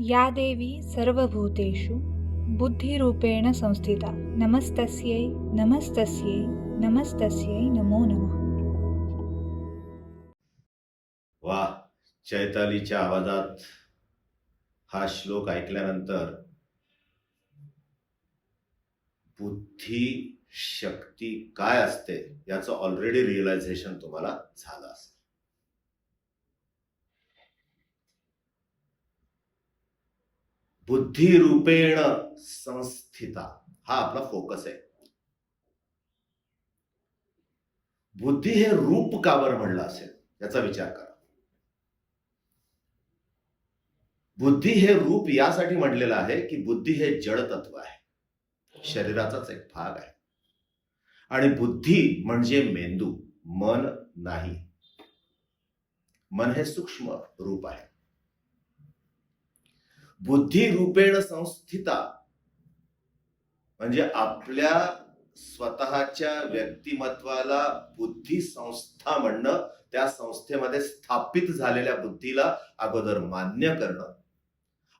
या देवी सर्वभूतेषु बुद्धिरूपेण संस्थिता। नमस्तस्यै नमस्तस्यै नमस्तस्यै नमो नमः। वा चैतालीच्या आवाजात हा श्लोक ऐकल्यानंतर बुद्धी शक्ती काय असते याचं ऑलरेडी रिअलायझेशन तुम्हाला झालं असेल. बुद्धिरूपेण संस्थिता. हा आपला फोकस आहे. बुद्धी हे रूप का म्हणलं असेल? याचा विचार करा. बुद्धी हे रूप यासाठी म्हणलेलं आहे की बुद्धी हे जड तत्व आहे. शरीराचाच एक भाग आहे. आणि बुद्धी म्हणजे मेंदू मन नाही. मन हे सूक्ष्म रूप आहे. बुद्धिरूपेण संस्थिता. म्हणजे आपल्या स्वतःच्या व्यक्तिमत्वाला बुद्धी संस्था म्हणणं त्या संस्थेमध्ये स्थापित झालेल्या बुद्धीला अगोदर मान्य करणं.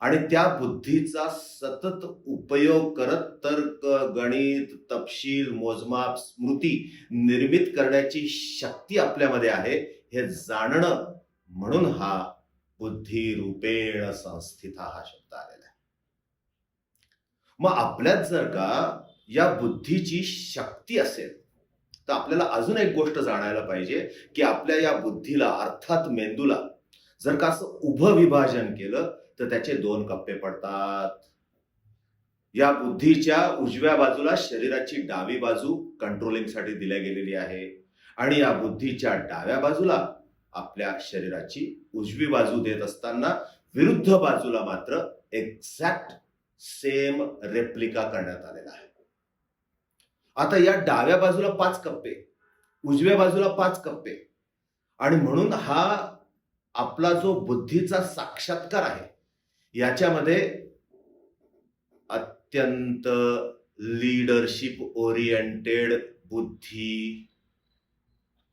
आणि त्या बुद्धीचा सतत उपयोग करत तर्क गणित तपशील मोजमाप स्मृती निर्मित करण्याची शक्ती आपल्यामध्ये आहे हे जाणणं म्हणून हा बुद्धी रूपेण संस्थिता हा शब्द आलेला आहे. मग आपल्यात जर का या बुद्धीची शक्ती असेल तर आपल्याला अजून एक गोष्ट जाणायला पाहिजे की आपल्या या बुद्धीला अर्थात मेंदूला जर का असं उभं विभाजन केलं तर त्याचे दोन कप्पे पडतात. या बुद्धीच्या उजव्या बाजूला शरीराची डावी बाजू कंट्रोलिंगसाठी दिल्या गेलेली आहे आणि या बुद्धीच्या डाव्या बाजूला आपल्या शरीराची उजवी बाजू देत असताना विरुद्ध बाजूला मात्र एक्झॅक्ट सेम रेप्लिका करण्यात आलेला आहे. आता या डाव्या बाजूला पाच कप्पे उजव्या बाजूला पाच कप्पे. आणि म्हणून हा आपला जो बुद्धीचा साक्षात्कार आहे याच्यामध्ये अत्यंत लीडरशिप ओरिएंटेड बुद्धी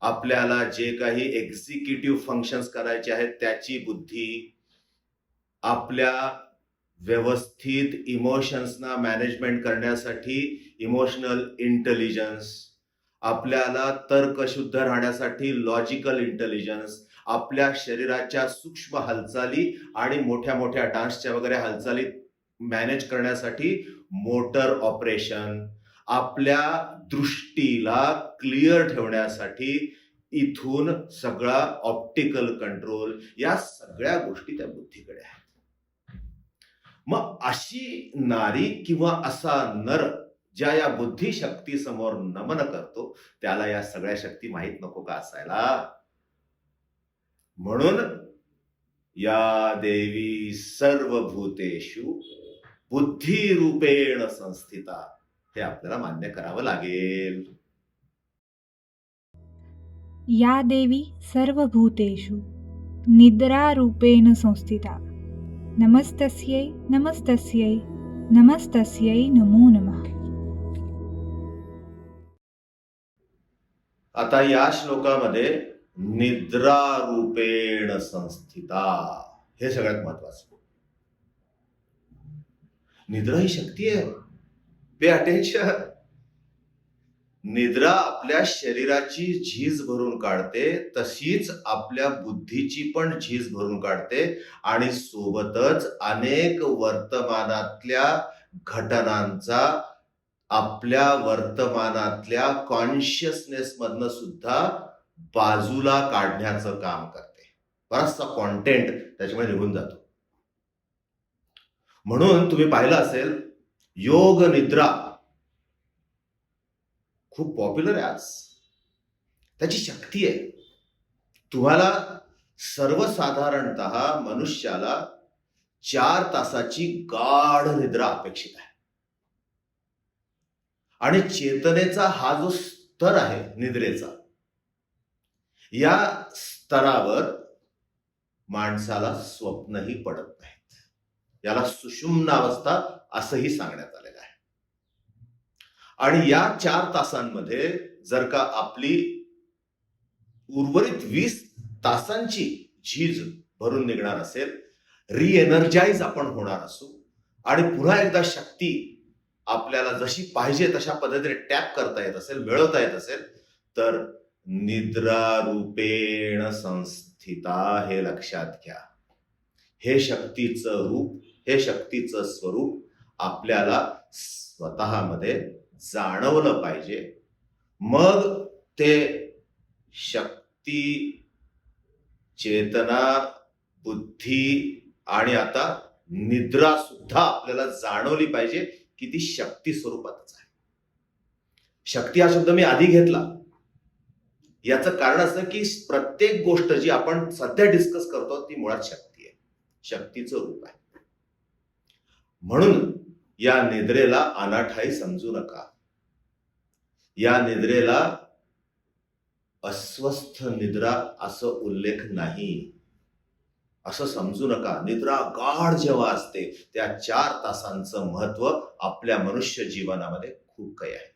आपल्याला जे काही एक्झिक्युटिव्ह फंक्शन्स करायचे आहेत त्याची बुद्धी आपल्या व्यवस्थित इमोशन्सना मॅनेजमेंट करण्यासाठी इमोशनल इंटेलिजन्स आपल्याला तर्कशुद्ध राहण्यासाठी लॉजिकल इंटेलिजन्स आपल्या शरीराच्या सूक्ष्म हालचाली आणि मोठ्या मोठ्या डान्सच्या वगैरे हालचाली मॅनेज करण्यासाठी मोटर ऑपरेशन आपल्या दृष्टीला क्लिअर ठेवण्यासाठी इथून सगळा ऑप्टिकल कंट्रोल या सगळ्या गोष्टी त्या बुद्धीकडे आहेत. मग अशी नारी किंवा असा नर ज्या या बुद्धी शक्ती समोर नमन करतो त्याला या सगळ्या शक्ती माहीत नको का असायला? म्हणून या देवी सर्व भूतेषु बुद्धी रूपेण संस्थिता हे आपल्याला मान्य करावं लागेल. या देवी सर्वभूतेषु निद्रारूपेण संस्थिता. नमस्तस्यै नमस्तस्यै नमस्तस्यै नमो नमः. आता या श्लोकामध्ये निद्रा रूपेण संस्थिता. हे सगळ्यात महत्वाचं. निद्रा ही शक्ती आहे. पे अटेन्शन निद्रा आपल्या शरीराची झीज भरून काढते तशीच आपल्या बुद्धीची पण झीज भरून काढते आणि सोबतच अनेक वर्तमानातल्या घटनांचा आपल्या वर्तमानातल्या कॉन्शियसनेस मधनं सुद्धा बाजूला काढण्याचं काम करते. बराचसा कॉन्टेंट त्याच्यामध्ये निघून जातो. म्हणून तुम्ही पाहिलं असेल योग निद्रा. खूप पॉप्युलर आहे आज. त्याची शक्ती आहे. तुम्हाला सर्वसाधारणत मनुष्याला चार तासाची गाढ निद्रा अपेक्षित आहे. आणि चेतनेचा हा जो स्तर आहे निद्रेचा या स्तरावर माणसाला स्वप्नही पडत नाहीत. याला सुषुम्न अवस्था असंही सांगण्यात आलेलं आहे. आणि या चार तासांमध्ये जर का आपली उर्वरित वीस तासांची झीज भरून निघणार असेल रिएनर्जाईज आपण होणार असू आणि पुन्हा एकदा शक्ती आपल्याला जशी पाहिजे तशा पद्धतीने टॅप करता येत असेल मिळवता येत असेल तर निद्रारूपेण संस्थिता हे लक्षात घ्या. हे शक्तीचं रूप हे शक्तीचं स्वरूप आपल्याला स्वतःमध्ये जाणवलं पाहिजे. मग ते शक्ती चेतना बुद्धी आणि आता निद्रा सुद्धा आपल्याला जाणवली पाहिजे की ती शक्ती स्वरूपातच आहे. शक्ती हा शब्द मी आधी घेतला. याचं कारण असं की प्रत्येक गोष्ट जी आपण सध्या डिस्कस करतो ती मुळात शक्ती आहे. शक्तीचं रूप आहे. म्हणून या निद्रेला अनाठाई समजू नका. या निद्रेला अस्वस्थ निद्रा असं उल्लेख नाही. असं समजू नका. निद्रा गाढ जेव्हा असते त्या चार तासांचं महत्त्व आपल्या मनुष्य जीवनामध्ये खूप काही आहे.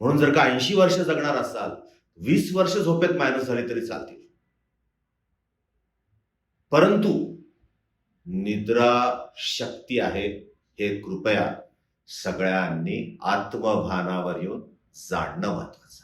म्हणून जर का ऐंशी वर्ष जगणार असाल वीस वर्ष झोपेत मायनस झाली तरी चालतील. परंतु निद्रा शक्ती आहे हे कृपया सगळ्यांनी आत्मभानावर येऊन जाणणं महत्वाचं आहे.